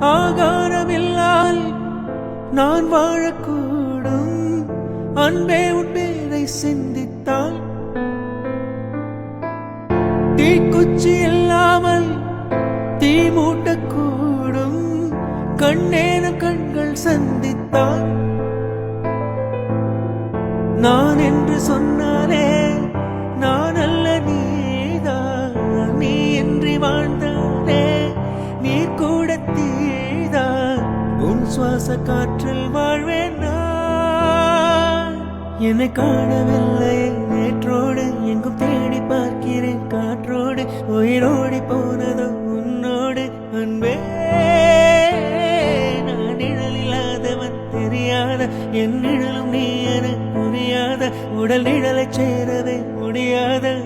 ஆகாரமில்லால் நான் வாழக்கூடும். அன்பே உன் பேரை சிந்தித்தால் தீக்குச்சி இல்லாமல் தீ மூட்டக்கூடும். கண்ணேன கண்கள் சந்தித்தால் நான் என்று சொன்னாலே நான் அல்ல நீதான். நீ என்று வாழ்ந்த சுவாச காற்றில் வாழ்வேன்? நான் என்னை காணவில்லை நேற்றோடு எங்கும் தேடி பார்க்கிறேன். காற்றோடு உயிரோடி போனதோ உன்னோடு அன்பே. நான் நிழலில்லாதவன் தெரியாத. என் நிழலும் நீ என புரியாத. உடல் நிழலை சேரவே முடியாத.